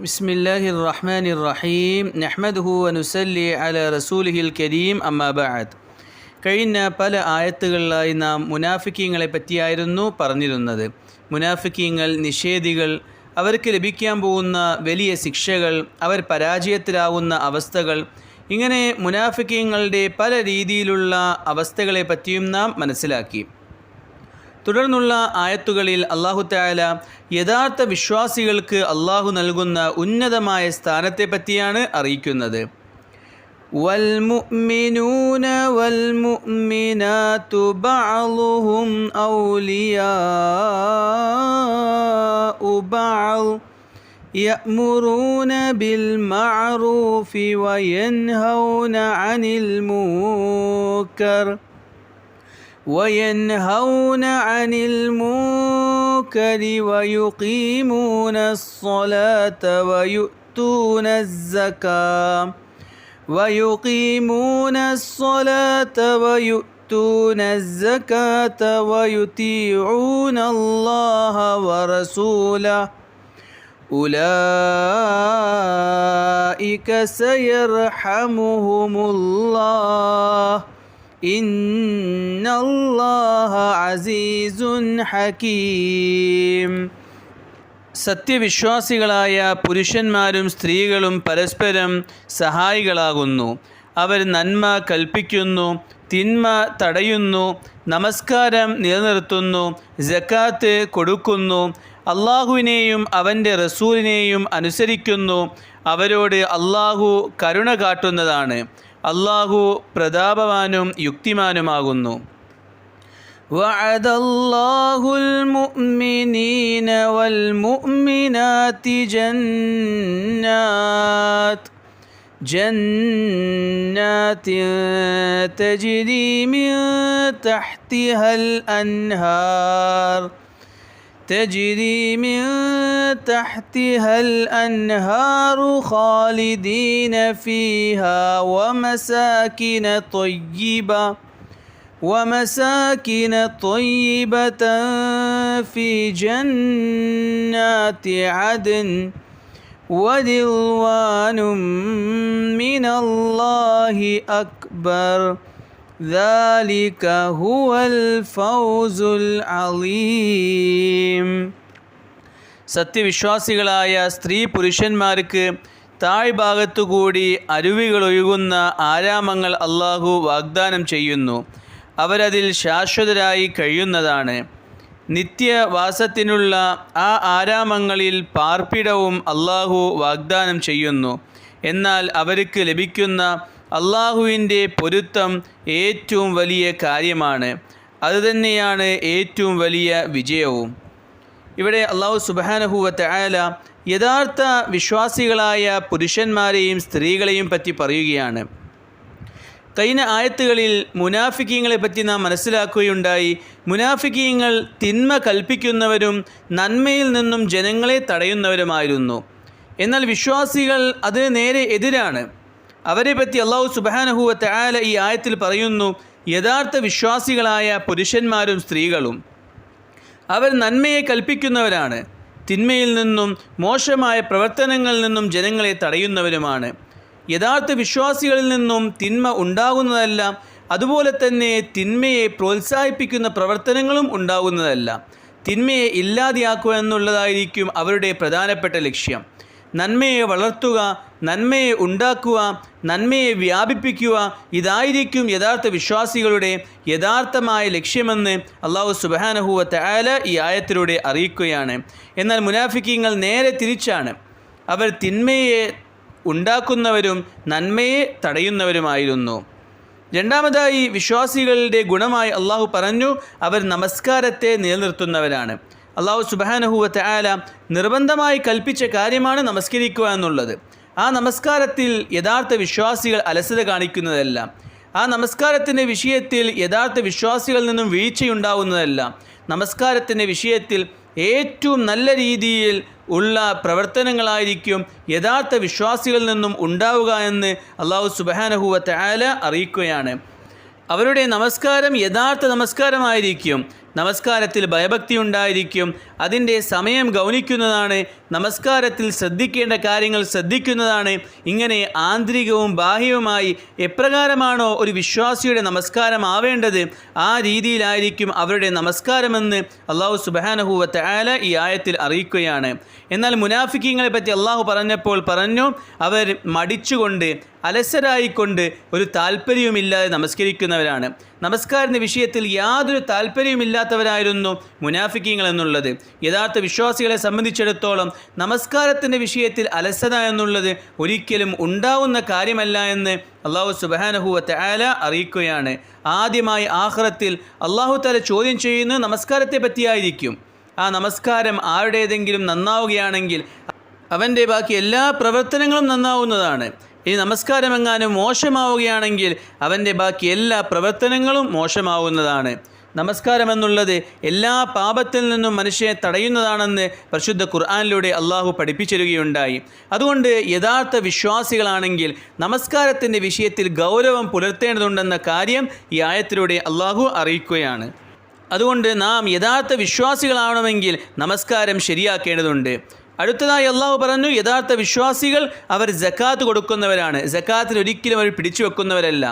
بسم الله الرحمن الرحيم نحمده ونسلي على رسوله الكريم أما بعد കഴിഞ്ഞ പല ആയത്തുകളിലായി നാം മുനാഫിക്കീങ്ങളെ പറ്റിയായിരുന്നു പറഞ്ഞിരുന്നത് മുനാഫിക്കീങ്ങൾ നിഷേധികൾ അവർക്ക് ലഭിക്കാൻ പോകുന്ന വലിയ ശിക്ഷകൾ അവർ പരാജയത്തിലാവുന്ന അവസ്ഥകൾ ഇങ്ങനെ മുനാഫിക്കീങ്ങളുടെ പല രീതിയിലുള്ള അവസ്ഥകളെ പറ്റിയും നാം മനസ്സിലാക്കി തുടർന്നുള്ള ആയത്തുകളിൽ അള്ളാഹു താല യഥാർത്ഥ വിശ്വാസികൾക്ക് അള്ളാഹു നൽകുന്ന ഉന്നതമായ സ്ഥാനത്തെ പറ്റിയാണ് അറിയിക്കുന്നത് والمؤمنون والمؤمنات بعضهم أولياء بعض يأمرون بالمعروف وينهون عن المنكر وينهون عن المنكر ويقيمون الصلاة ويؤتون الزكاة ويقيمون الصلاة ويؤتون الزكاة ويطيعون الله ورسوله. أولئك سيرحمهم الله. ഹക്കീം സത്യവിശ്വാസികളായ പുരുഷന്മാരും സ്ത്രീകളും പരസ്പരം സഹായികളാകുന്നു. അവർ നന്മ കൽപ്പിക്കുന്നു തിന്മ തടയുന്നു നമസ്കാരം നിലനിർത്തുന്നു ജക്കാത്ത് കൊടുക്കുന്നു അള്ളാഹുവിനെയും അവന്റെ റസൂലിനെയും അനുസരിക്കുന്നു അവരോട് അള്ളാഹു കരുണ കാട്ടുന്നതാണ്. അള്ളാഹു പ്രതാപവാനും യുക്തിമാനുമാകുന്നു وعد الله المؤمنين والمؤمنات جنات جنات تجري من تحتها الأنهار تجري من تحتها الأنهار خالدين فيها ومساكن طيبة ومساكن طيبة في جنات عدن. ورضوان من الله أكبر. ذلك هو الفوز العظيم സത്യവിശ്വാസികളായ സ്ത്രീ പുരുഷന്മാർക്ക് താഴ്ഭാഗത്തുകൂടി അരുവികളൊഴുകുന്ന ആരാമങ്ങൾ അള്ളാഹു വാഗ്ദാനം ചെയ്യുന്നു അവരതിൽ ശാശ്വതരായി കഴിയുന്നതാണ് നിത്യവാസത്തിനുള്ള ആ ആരാമങ്ങളിൽ പാർപ്പിടവും അള്ളാഹു വാഗ്ദാനം ചെയ്യുന്നു എന്നാൽ അവർക്ക് ലഭിക്കുന്ന അള്ളാഹുവിന്റെ പൊരുത്തം ഏറ്റവും വലിയ കാര്യമാണ്. അതുതന്നെയാണ് ഏറ്റവും വലിയ വിജയവും. ഇവിടെ അള്ളാഹു സുബാനഹുവത്ത് ആയാല യഥാർത്ഥ വിശ്വാസികളായ പുരുഷന്മാരെയും സ്ത്രീകളെയും പറ്റി പറയുകയാണ്. കഴിഞ്ഞ ആയത്തുകളിൽ മുനാഫിക്കീങ്ങളെ പറ്റി നാം മനസ്സിലാക്കുകയുണ്ടായി. മുനാഫിക്കീങ്ങൾ തിന്മ കൽപ്പിക്കുന്നവരും നന്മയിൽ നിന്നും ജനങ്ങളെ തടയുന്നവരുമായിരുന്നു. എന്നാൽ വിശ്വാസികൾ അതിന് നേരെ എതിരാണ്. അവരെ പറ്റി അള്ളാഹു സുബാനഹുവത്തെ ആല ഈ ആയത്തിൽ പറയുന്നു യഥാർത്ഥ വിശ്വാസികളായ പുരുഷന്മാരും സ്ത്രീകളും. അവർ നന്മയെ കൽപ്പിക്കുന്നവരാണ് തിന്മയിൽ നിന്നും മോശമായ പ്രവർത്തനങ്ങളിൽ നിന്നും ജനങ്ങളെ തടയുന്നവരുമാണ്. യഥാർത്ഥ വിശ്വാസികളിൽ നിന്നും തിന്മ ഉണ്ടാകുന്നതല്ല അതുപോലെ തന്നെ തിന്മയെ പ്രോത്സാഹിപ്പിക്കുന്ന പ്രവർത്തനങ്ങളും ഉണ്ടാകുന്നതല്ല. തിന്മയെ ഇല്ലാതെയാക്കുക എന്നുള്ളതായിരിക്കും അവരുടെ പ്രധാനപ്പെട്ട ലക്ഷ്യം. നന്മയെ വളർത്തുക നന്മയെ ഉണ്ടാക്കുക നന്മയെ വ്യാപിപ്പിക്കുക ഇതായിരിക്കും യഥാർത്ഥ വിശ്വാസികളുടെ യഥാർത്ഥമായ ലക്ഷ്യമെന്ന് അള്ളാഹു സുബാനഹുവത്തെ ആല ഈ ആയത്തിലൂടെ അറിയിക്കുകയാണ്. എന്നാൽ മുനാഫിക്കീങ്ങൾ നേരെ തിരിച്ചാണ്. അവർ തിന്മയെ ഉണ്ടാക്കുന്നവരും നന്മയെ തടയുന്നവരുമായിരുന്നു. രണ്ടാമതായി വിശ്വാസികളുടെ ഗുണമായി അള്ളാഹു പറഞ്ഞു അവർ നമസ്കാരത്തെ നിലനിർത്തുന്നവരാണ്. അള്ളാഹു സുബാനഹുവത്തെ ആല നിർബന്ധമായി കൽപ്പിച്ച കാര്യമാണ് നമസ്കരിക്കുക എന്നുള്ളത്. ആ നമസ്കാരത്തിൽ യഥാർത്ഥ വിശ്വാസികൾ അലസത കാണിക്കുന്നതല്ല ആ നമസ്കാരത്തിന്റെ വിഷയത്തിൽ യഥാർത്ഥ വിശ്വാസികളിൽ നിന്നും വീഴ്ചയുണ്ടാവുന്നതല്ല നമസ്കാരത്തിന്റെ വിഷയത്തിൽ ഏറ്റവും നല്ല രീതിയിൽ ഉള്ള പ്രവർത്തനങ്ങളായിരിക്കും യഥാർത്ഥ വിശ്വാസികളിൽ നിന്നും ഉണ്ടാവുക എന്ന് അള്ളാഹു സുബാനഹുവത്തെ ആല അറിയിക്കുകയാണ്. അവരുടെ നമസ്കാരം യഥാർത്ഥ നമസ്കാരമായിരിക്കും. നമസ്കാരത്തിൽ ഭയഭക്തി ഉണ്ടായിരിക്കും അതിന്റെ സമയം ഗൗനിക്കുന്നതാണ്. നമസ്കാരത്തിൽ ശ്രദ്ധിക്കേണ്ട കാര്യങ്ങൾ ശ്രദ്ധിക്കുന്നതാണ്. ഇങ്ങനെ ആന്തരികവും ബാഹ്യവുമായി എപ്രകാരമാണോ ഒരു വിശ്വാസിയുടെ നമസ്കാരം ആവേണ്ടത്? ആ രീതിയിലായിരിക്കും അവരുടെ നമസ്കാരമെന്ന് അള്ളാഹു സുബാനഹുവത്ത് ആല ഈ ആയത്തിൽ അറിയിക്കുകയാണ്. എന്നാൽ മുനാഫിക്കിങ്ങളെ പറ്റി അള്ളാഹു പറഞ്ഞപ്പോൾ പറഞ്ഞു അവർ മടിച്ചുകൊണ്ട് അലസരായിക്കൊണ്ട് ഒരു താല്പര്യവുമില്ലാതെ നമസ്കരിക്കുന്നവരാണ്. നമസ്കാരത്തിന്റെ വിഷയത്തിൽ യാതൊരു താല്പര്യവുമില്ലാത്തവരായിരുന്നു മുനാഫിക്കീങ്ങൾ എന്നുള്ളത്. യഥാർത്ഥ വിശ്വാസികളെ സംബന്ധിച്ചിടത്തോളം നമസ്കാരത്തിന്റെ വിഷയത്തിൽ അലസത എന്നുള്ളത് ഒരിക്കലും ഉണ്ടാവുന്ന കാര്യമല്ല എന്ന് അള്ളാഹു സുബാനഹുവത്തെ ആല അറിയിക്കുകയാണ്. ആദ്യമായി ആഹ്റത്തിൽ അള്ളാഹു തല ചോദ്യം ചെയ്യുന്ന നമസ്കാരത്തെ പറ്റിയായിരിക്കും. ആ നമസ്കാരം ആരുടേതെങ്കിലും നന്നാവുകയാണെങ്കിൽ അവന്റെ ബാക്കി എല്ലാ പ്രവർത്തനങ്ങളും നന്നാവുന്നതാണ്. ഇനി നമസ്കാരമെങ്ങാനും മോശമാവുകയാണെങ്കിൽ അവന്റെ ബാക്കി എല്ലാ പ്രവർത്തനങ്ങളും മോശമാവുന്നതാണ്. നമസ്കാരം എന്നുള്ളത് എല്ലാ പാപത്തിൽ നിന്നും മനുഷ്യനെ തടയുന്നതാണെന്ന് പരിശുദ്ധ ഖുർആാനിലൂടെ അള്ളാഹു പഠിപ്പിച്ചിരുകയുണ്ടായി അതുകൊണ്ട് യഥാർത്ഥ വിശ്വാസികളാണെങ്കിൽ നമസ്കാരത്തിന്റെ വിഷയത്തിൽ ഗൗരവം പുലർത്തേണ്ടതുണ്ടെന്ന കാര്യം ഈ ആയത്തിലൂടെ അള്ളാഹു അറിയിക്കുകയാണ്. അതുകൊണ്ട് നാം യഥാർത്ഥ വിശ്വാസികളാവണമെങ്കിൽ നമസ്കാരം ശരിയാക്കേണ്ടതുണ്ട്. അടുത്തതായി അള്ളാഹു പറഞ്ഞു യഥാർത്ഥ വിശ്വാസികൾ അവർ ജക്കാത്ത് കൊടുക്കുന്നവരാണ്. ജക്കാത്തിന് ഒരിക്കലും അവർ പിടിച്ചു വെക്കുന്നവരല്ല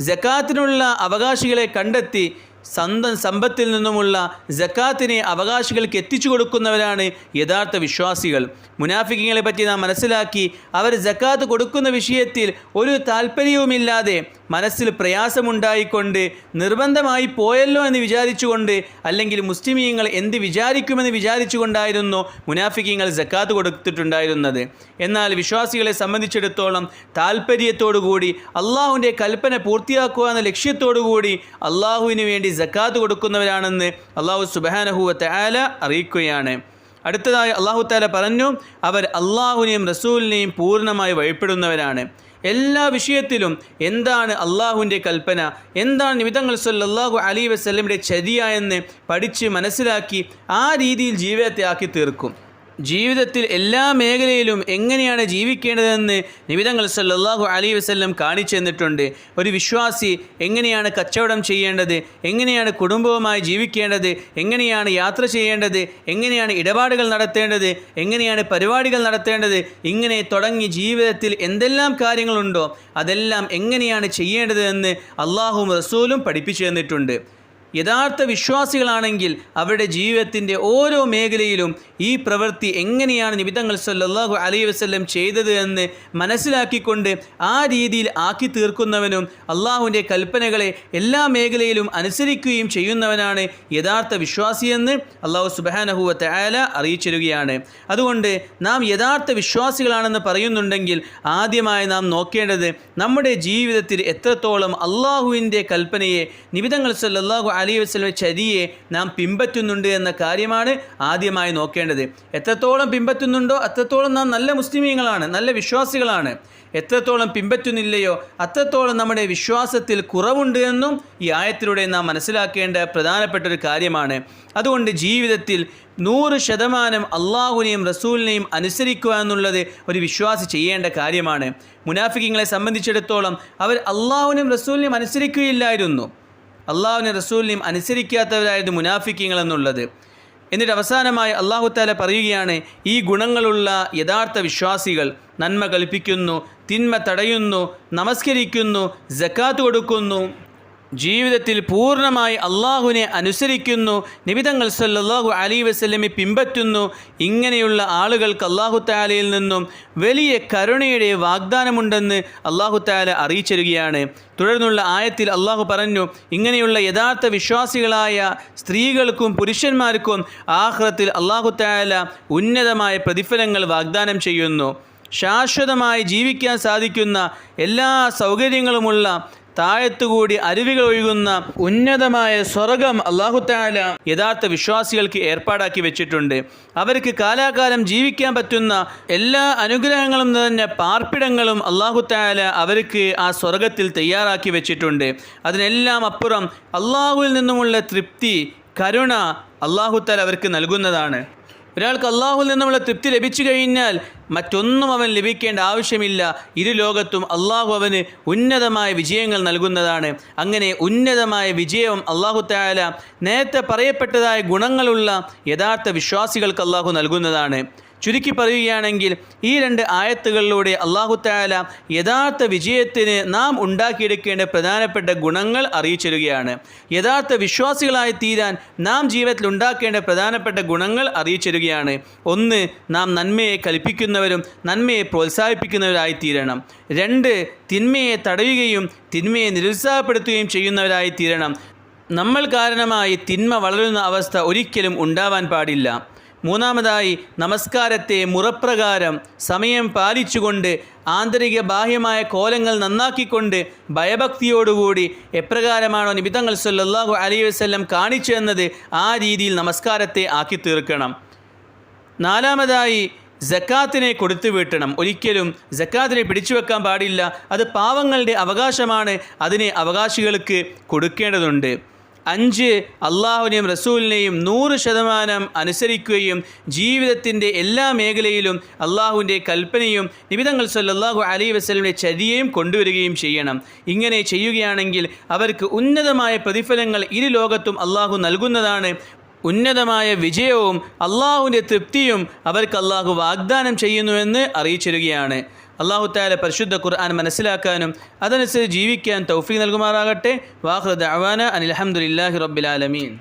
ജക്കാത്തിനുള്ള അവകാശികളെ കണ്ടെത്തി സ്വന്തം സമ്പത്തിൽ നിന്നുമുള്ള ജക്കാത്തിനെ അവകാശികൾക്ക് എത്തിച്ചു കൊടുക്കുന്നവരാണ് യഥാർത്ഥ വിശ്വാസികൾ. മുനാഫിക്കങ്ങളെ പറ്റി നാം മനസ്സിലാക്കി അവർ ജക്കാത്ത് കൊടുക്കുന്ന വിഷയത്തിൽ ഒരു താല്പര്യവുമില്ലാതെ മനസ്സിൽ പ്രയാസമുണ്ടായിക്കൊണ്ട് നിർബന്ധമായി പോയല്ലോ എന്ന് വിചാരിച്ചുകൊണ്ട് അല്ലെങ്കിൽ മുസ്ലിമീങ്ങൾ എന്ത് വിചാരിക്കുമെന്ന് വിചാരിച്ചുകൊണ്ടായിരുന്നു മുനാഫിക്കീങ്ങൾ ജക്കാത്ത് കൊടുത്തിട്ടുണ്ടായിരുന്നത്. എന്നാൽ വിശ്വാസികളെ സംബന്ധിച്ചിടത്തോളം താല്പര്യത്തോടുകൂടി അള്ളാഹുവിന്റെ കൽപ്പന പൂർത്തിയാക്കുക എന്ന ലക്ഷ്യത്തോടുകൂടി അള്ളാഹുവിന് വേണ്ടി ജക്കാത്ത് കൊടുക്കുന്നവരാണെന്ന് അള്ളാഹു സുബാനഹുവത്തെ ആല അറിയിക്കുകയാണ്. അടുത്തതായി അള്ളാഹു താല പറഞ്ഞു അവർ അള്ളാഹുവിനെയും റസൂലിനെയും പൂർണമായി വഴിപ്പെടുന്നവരാണ്. എല്ലാ വിഷയത്തിലും എന്താണ് അള്ളാഹുവിന്റെ കൽപ്പന? എന്താണ് നിമിതങ്ങൾ സല്ലാഹു അലി വസ്ലമിന്റെ ചര്യ എന്ന് പഠിച്ച് മനസ്സിലാക്കി ആ രീതിയിൽ ജീവിതത്തെ ആക്കി തീർക്കും. ജീവിതത്തിൽ എല്ലാ മേഖലയിലും എങ്ങനെയാണ് ജീവിക്കേണ്ടതെന്ന് നിമിതങ്ങൾ സല്ലാഹു അലൈ വസ്ല്ലം കാണിച്ചു തന്നിട്ടുണ്ട്. ഒരു വിശ്വാസി എങ്ങനെയാണ് കച്ചവടം ചെയ്യേണ്ടത്? എങ്ങനെയാണ് കുടുംബവുമായി ജീവിക്കേണ്ടത്? എങ്ങനെയാണ് യാത്ര ചെയ്യേണ്ടത്? എങ്ങനെയാണ് ഇടപാടുകൾ നടത്തേണ്ടത്? എങ്ങനെയാണ് പരിപാടികൾ നടത്തേണ്ടത്? ഇങ്ങനെ തുടങ്ങി ജീവിതത്തിൽ എന്തെല്ലാം കാര്യങ്ങളുണ്ടോ? അതെല്ലാം എങ്ങനെയാണ് ചെയ്യേണ്ടത് എന്ന് അള്ളാഹും റസൂലും പഠിപ്പിച്ചു തന്നിട്ടുണ്ട്. യഥാർത്ഥ വിശ്വാസികളാണെങ്കിൽ അവരുടെ ജീവിതത്തിന്റെ ഓരോ മേഖലയിലും ഈ പ്രവൃത്തി എങ്ങനെയാണ് നിബിതങ്ങൾ സല്ലാഹു അലൈഹി വസ്ല്ലം ചെയ്തത് എന്ന് മനസ്സിലാക്കിക്കൊണ്ട് ആ രീതിയിൽ ആക്കി തീർക്കുന്നവനും അള്ളാഹുവിന്റെ കൽപ്പനകളെ എല്ലാ മേഖലയിലും അനുസരിക്കുകയും ചെയ്യുന്നവനാണ് യഥാർത്ഥ വിശ്വാസിയെന്ന് അള്ളാഹു സുബാനഹുവത്തെ ആല അറിയിച്ചിരുകയാണ്. അതുകൊണ്ട് നാം യഥാർത്ഥ വിശ്വാസികളാണെന്ന് പറയുന്നുണ്ടെങ്കിൽ ആദ്യമായി നാം നോക്കേണ്ടത് നമ്മുടെ ജീവിതത്തിൽ എത്രത്തോളം അള്ളാഹുവിന്റെ കൽപ്പനയെ നിമിതങ്ങൾ സല്ലല്ലാഹു അലൈഹി വസ്ലമെ ചരിയെ നാം പിൻപറ്റുന്നുണ്ട് എന്ന കാര്യമാണ് ആദ്യമായി നോക്കേണ്ടത്. എത്രത്തോളം പിമ്പറ്റുന്നുണ്ടോ അത്രത്തോളം നാം നല്ല മുസ്ലിമീങ്ങളാണ് നല്ല വിശ്വാസികളാണ്. എത്രത്തോളം പിമ്പറ്റുന്നില്ലയോ അത്രത്തോളം നമ്മുടെ വിശ്വാസത്തിൽ കുറവുണ്ട് എന്നും ഈ ആയത്തിലൂടെ നാം മനസ്സിലാക്കേണ്ട പ്രധാനപ്പെട്ട ഒരു കാര്യമാണ്. അതുകൊണ്ട് ജീവിതത്തിൽ നൂറ് ശതമാനം അള്ളാഹുവിനെയും റസൂലിനെയും അനുസരിക്കുക എന്നുള്ളത് ഒരു വിശ്വാസി ചെയ്യേണ്ട കാര്യമാണ്. മുനാഫിക്കങ്ങളെ സംബന്ധിച്ചിടത്തോളം അവർ അള്ളാഹുവിനെയും റസൂലിനെയും അനുസരിക്കുകയില്ലായിരുന്നു. അള്ളാഹുവിനെ റസൂലിനെയും അനുസരിക്കാത്തവരായിരുന്നു മുനാഫിക്കങ്ങൾ എന്നുള്ളത്. എന്നിട്ട് അവസാനമായി അള്ളാഹു താല പറയുകയാണ് ഈ ഗുണങ്ങളുള്ള യഥാർത്ഥ വിശ്വാസികൾ നന്മ കൽപ്പിക്കുന്നു തിന്മ തടയുന്നു നമസ്കരിക്കുന്നു ജക്കാത്ത് കൊടുക്കുന്നു. ജീവിതത്തിൽ പൂർണമായി അള്ളാഹുവിനെ അനുസരിക്കുന്നു നിബിതങ്ങൾ സല്ലാഹു അലി വസ്ലമെ പിൻപറ്റുന്നു. ഇങ്ങനെയുള്ള ആളുകൾക്ക് അള്ളാഹു താലയിൽ നിന്നും വലിയ കരുണയുടെ വാഗ്ദാനമുണ്ടെന്ന് അള്ളാഹു താല അറിയിച്ചിരുകയാണ് തുടർന്നുള്ള ആയത്തിൽ അള്ളാഹു പറഞ്ഞു ഇങ്ങനെയുള്ള യഥാർത്ഥ വിശ്വാസികളായ സ്ത്രീകൾക്കും പുരുഷന്മാർക്കും ആഹ്റത്തിൽ അള്ളാഹു താല ഉന്നതമായ പ്രതിഫലങ്ങൾ വാഗ്ദാനം ചെയ്യുന്നു. ശാശ്വതമായി ജീവിക്കാൻ സാധിക്കുന്ന എല്ലാ സൗകര്യങ്ങളുമുള്ള താഴത്തുകൂടി അരുവികൾ ഒഴുകുന്ന ഉന്നതമായ സ്വർഗം അള്ളാഹുത്താല യഥാർത്ഥ വിശ്വാസികൾക്ക് ഏർപ്പാടാക്കി വെച്ചിട്ടുണ്ട്. അവർക്ക് കാലാകാലം ജീവിക്കാൻ പറ്റുന്ന എല്ലാ അനുഗ്രഹങ്ങളും നിറഞ്ഞ പാർപ്പിടങ്ങളും അള്ളാഹുത്താല അവർക്ക് ആ സ്വർഗത്തിൽ തയ്യാറാക്കി വെച്ചിട്ടുണ്ട്. അതിനെല്ലാം അപ്പുറം അള്ളാഹുവിൽ നിന്നുമുള്ള തൃപ്തി കരുണ അള്ളാഹുത്താൽ അവർക്ക് നൽകുന്നതാണ്. ഒരാൾക്ക് അള്ളാഹുൽ നിന്നുമുള്ള തൃപ്തി ലഭിച്ചു കഴിഞ്ഞാൽ മറ്റൊന്നും അവൻ ലഭിക്കേണ്ട ആവശ്യമില്ല. ഇരു ലോകത്തും അള്ളാഹു അവന് ഉന്നതമായ വിജയങ്ങൾ നൽകുന്നതാണ്. അങ്ങനെ ഉന്നതമായ വിജയവും അള്ളാഹു തായാല നേരത്തെ പറയപ്പെട്ടതായ ഗുണങ്ങളുള്ള യഥാർത്ഥ വിശ്വാസികൾക്ക് അള്ളാഹു നൽകുന്നതാണ്. ചുരുക്കി പറയുകയാണെങ്കിൽ ഈ രണ്ട് ആയത്തുകളിലൂടെ അള്ളാഹു താല യഥാർത്ഥ വിജയത്തിന് നാം ഉണ്ടാക്കിയെടുക്കേണ്ട പ്രധാനപ്പെട്ട ഗുണങ്ങൾ അറിയിച്ചിരുകയാണ് യഥാർത്ഥ വിശ്വാസികളായി തീരാൻ നാം ജീവിതത്തിൽ ഉണ്ടാക്കേണ്ട പ്രധാനപ്പെട്ട ഗുണങ്ങൾ അറിയിച്ചിരുകയാണ് ഒന്ന് നാം നന്മയെ കൽപ്പിക്കുന്നവരും നന്മയെ പ്രോത്സാഹിപ്പിക്കുന്നവരായി തീരണം രണ്ട് തിന്മയെ തടയുകയും തിന്മയെ നിരുത്സാഹപ്പെടുത്തുകയും ചെയ്യുന്നവരായി തീരണം നമ്മൾ കാരണമായി തിന്മ വളരുന്ന അവസ്ഥ ഒരിക്കലും ഉണ്ടാവാൻ പാടില്ല. മൂന്നാമതായി നമസ്കാരത്തെ മുറപ്രകാരം സമയം പാലിച്ചുകൊണ്ട് ആന്തരിക ബാഹ്യമായ കോലങ്ങൾ നന്നാക്കിക്കൊണ്ട് ഭയഭക്തിയോടുകൂടി എപ്രകാരമാണോ നിബിതങ്ങൾ സല്ലാഹു അലൈഹി വസ്ല്ലം കാണിച്ചു എന്നത് ആ രീതിയിൽ നമസ്കാരത്തെ ആക്കി തീർക്കണം. നാലാമതായി ജക്കാത്തിനെ കൊടുത്തു വീട്ടണം. ഒരിക്കലും ജക്കാത്തിനെ പിടിച്ചു വെക്കാൻ പാടില്ല. അത് പാവങ്ങളുടെ അവകാശമാണ്. അതിനെ അവകാശികൾക്ക് കൊടുക്കേണ്ടതുണ്ട്. അഞ്ച് അള്ളാഹുവിനെയും റസൂലിനെയും നൂറ് ശതമാനം അനുസരിക്കുകയും ജീവിതത്തിന്റെ എല്ലാ മേഖലയിലും അള്ളാഹുവിന്റെ കൽപ്പനയും നിബിതങ്ങൾ സല്ലാഹു അലൈ വസ്ലമിന്റെ ചര്യയും കൊണ്ടുവരികയും ചെയ്യണം. ഇങ്ങനെ ചെയ്യുകയാണെങ്കിൽ അവർക്ക് ഉന്നതമായ പ്രതിഫലങ്ങൾ ഇരു ലോകത്തും അള്ളാഹു നൽകുന്നതാണ്. ഉന്നതമായ വിജയവും അള്ളാഹുവിന്റെ തൃപ്തിയും അവർക്ക് അള്ളാഹു വാഗ്ദാനം ചെയ്യുന്നുവെന്ന് അറിയിച്ചിരുകയാണ് അള്ളാഹു പരിശുദ്ധ ഖുർആൻ മനസ്സിലാക്കാനും അതനുസരിച്ച് ജീവിക്കാൻ തൗഫീ നൽകുമാറാകട്ടെ. വാഹൃദ് അവാന അനിൽഹമുല്ലാഹി റബ്ബിലാലമീൻ